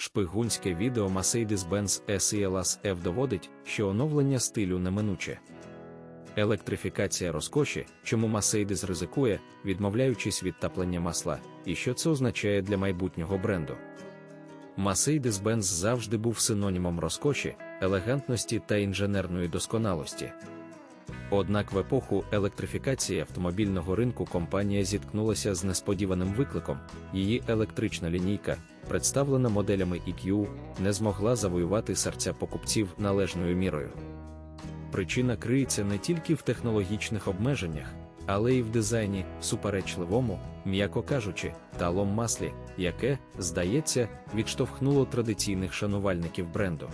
Шпигунське відео Mercedes-Benz SELS F доводить, що оновлення стилю неминуче. Електрифікація розкоші, чому Mercedes ризикує, відмовляючись від таплення масла, і що це означає для майбутнього бренду. Mercedes-Benz завжди був синонімом розкоші, елегантності та інженерної досконалості. Однак в епоху електрифікації автомобільного ринку компанія зіткнулася з несподіваним викликом, її електрична лінійка, представлена моделями EQ, не змогла завоювати серця покупців належною мірою. Причина криється не тільки в технологічних обмеженнях, але й в дизайні, суперечливому, м'яко кажучи, талом маслі, яке, здається, відштовхнуло традиційних шанувальників бренду.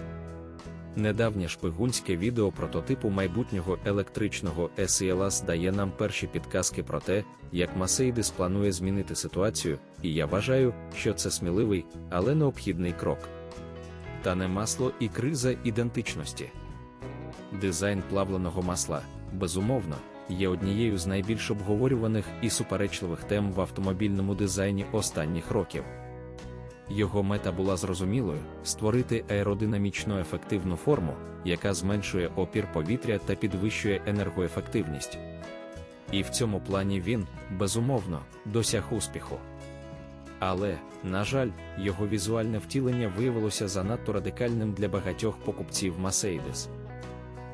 Недавнє шпигунське відео прототипу майбутнього електричного SELS дає нам перші підказки про те, як Mercedes планує змінити ситуацію, і я вважаю, що це сміливий, але необхідний крок. Та не масло і криза ідентичності. Дизайн плавленого масла, безумовно, є однією з найбільш обговорюваних і суперечливих тем в автомобільному дизайні останніх років. Його мета була зрозумілою створити аеродинамічно ефективну форму, яка зменшує опір повітря та підвищує енергоефективність. І в цьому плані він, безумовно, досяг успіху. Але, на жаль, його візуальне втілення виявилося занадто радикальним для багатьох покупців Mercedes.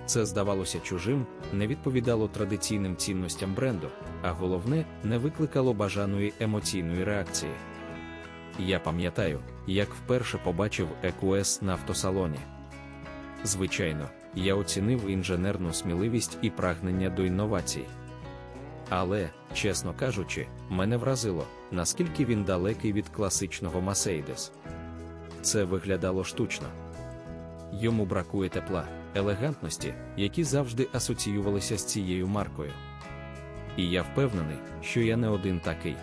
Це здавалося чужим, не відповідало традиційним цінностям бренду, а головне, не викликало бажаної емоційної реакції. Я пам'ятаю, як вперше побачив EQS на автосалоні. Звичайно, я оцінив інженерну сміливість і прагнення до інновацій. Але, чесно кажучи, мене вразило, наскільки він далекий від класичного Mercedes. Це виглядало штучно. Йому бракує тепла, елегантності, які завжди асоціювалися з цією маркою. І я впевнений, що я не один такий.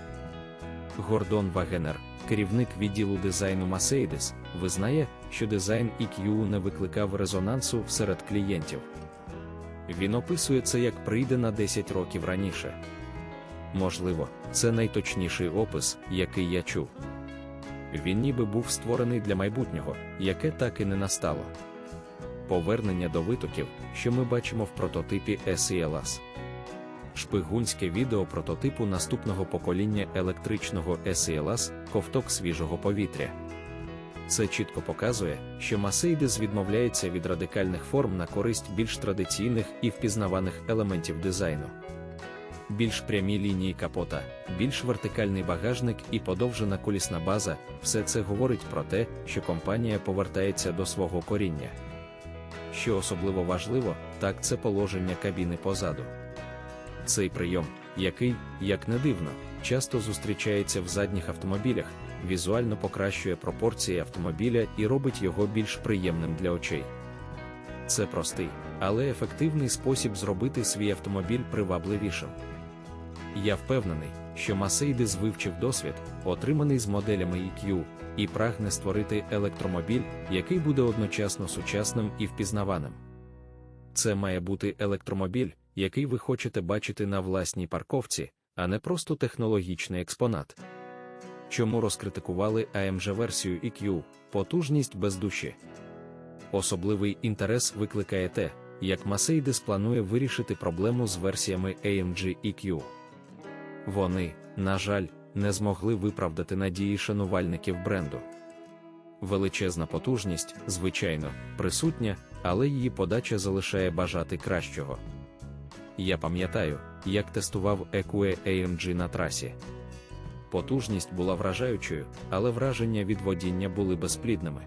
Гордон Вагенер, керівник відділу дизайну Mercedes, визнає, що дизайн EQ не викликав резонансу серед клієнтів. Він описує це як прийде на 10 років раніше. Можливо, це найточніший опис, який я чув. Він ніби був створений для майбутнього, яке так і не настало. Повернення до витоків, що ми бачимо в прототипі SELS. Шпигунське відео прототипу наступного покоління електричного SELS – ковток свіжого повітря. Це чітко показує, що Mercedes відмовляється від радикальних форм на користь більш традиційних і впізнаваних елементів дизайну. Більш прямі лінії капота, більш вертикальний багажник і подовжена колісна база все це говорить про те, що компанія повертається до свого коріння. Що особливо важливо, так це положення кабіни позаду. Цей прийом, який, як не дивно, часто зустрічається в задніх автомобілях, візуально покращує пропорції автомобіля і робить його більш приємним для очей. Це простий, але ефективний спосіб зробити свій автомобіль привабливішим. Я впевнений, що Mercedes вивчив досвід, отриманий з моделями EQ, і прагне створити електромобіль, який буде одночасно сучасним і впізнаваним. Це має бути електромобіль, який ви хочете бачити на власній парковці, а не просто технологічний експонат. Чому розкритикували amg версію EQ, потужність без душі? Особливий інтерес викликає те, як Mercedes планує вирішити проблему з версіями AMG EQ. Вони, на жаль, не змогли виправдати надії шанувальників бренду. Величезна потужність, звичайно, присутня, але її подача залишає бажати кращого. Я пам'ятаю, як тестував EQE AMG на трасі. Потужність була вражаючою, але враження від водіння були безплідними.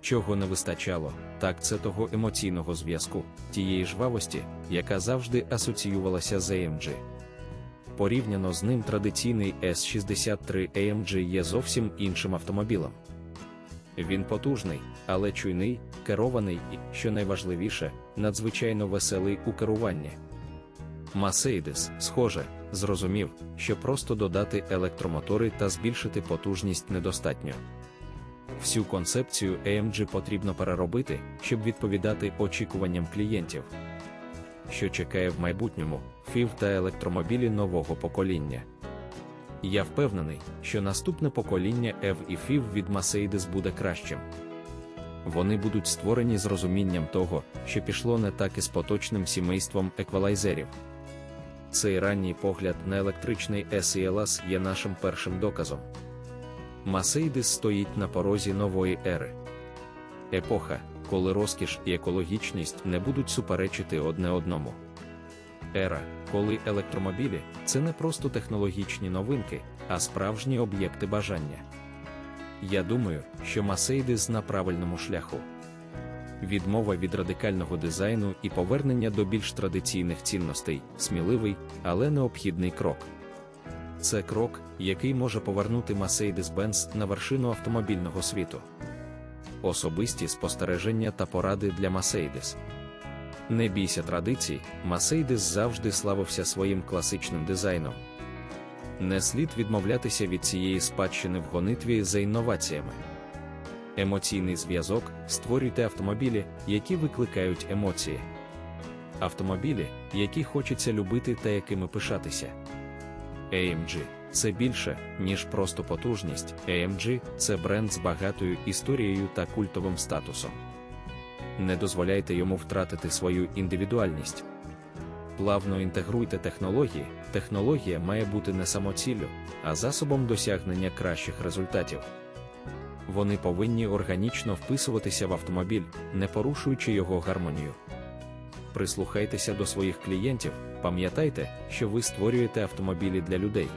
Чого не вистачало, так це того емоційного зв'язку, тієї жвавості, яка завжди асоціювалася з AMG. Порівняно з ним традиційний S63 AMG є зовсім іншим автомобілем. Він потужний, але чуйний, керований і, що найважливіше, надзвичайно веселий у керуванні. Mercedes, схоже, зрозумів, що просто додати електромотори та збільшити потужність недостатньо. Всю концепцію AMG потрібно переробити, щоб відповідати очікуванням клієнтів. Що чекає в майбутньому, фів та електромобілі нового покоління. Я впевнений, що наступне покоління EV і FIV від Mercedes буде кращим. Вони будуть створені з розумінням того, що пішло не так із поточним сімейством еквалайзерів. Цей ранній погляд на електричний SELS є нашим першим доказом. Mercedes стоїть на порозі нової ери. Епоха, коли розкіш і екологічність не будуть суперечити одне одному. Ера, коли електромобілі це не просто технологічні новинки, а справжні об'єкти бажання. Я думаю, що Mercedes на правильному шляху. Відмова від радикального дизайну і повернення до більш традиційних цінностей сміливий, але необхідний крок. Це крок, який може повернути Mercedes-Benz на вершину автомобільного світу. Особисті спостереження та поради для Mercedes. Не бійся традицій, Mercedes завжди славився своїм класичним дизайном. Не слід відмовлятися від цієї спадщини в гонитві за інноваціями. Емоційний зв'язок створюйте автомобілі, які викликають емоції. Автомобілі, які хочеться любити та якими пишатися. AMG – це більше, ніж просто потужність. AMG – це бренд з багатою історією та культовим статусом. Не дозволяйте йому втратити свою індивідуальність. Плавно інтегруйте технології. Технологія має бути не самоціллю, а засобом досягнення кращих результатів. Вони повинні органічно вписуватися в автомобіль, не порушуючи його гармонію. Прислухайтеся до своїх клієнтів, пам'ятайте, що ви створюєте автомобілі для людей.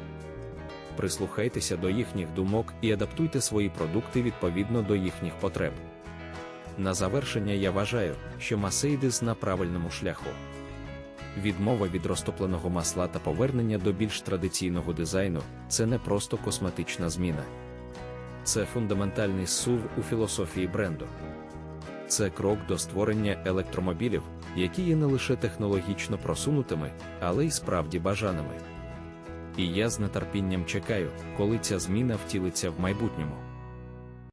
Прислухайтеся до їхніх думок і адаптуйте свої продукти відповідно до їхніх потреб. На завершення я вважаю, що Mercedes на правильному шляху. Відмова від розтопленого масла та повернення до більш традиційного дизайну це не просто косметична зміна. Це фундаментальний сув у філософії бренду. Це крок до створення електромобілів, які є не лише технологічно просунутими, але й справді бажаними. І я з нетерпінням чекаю, коли ця зміна втілиться в майбутньому.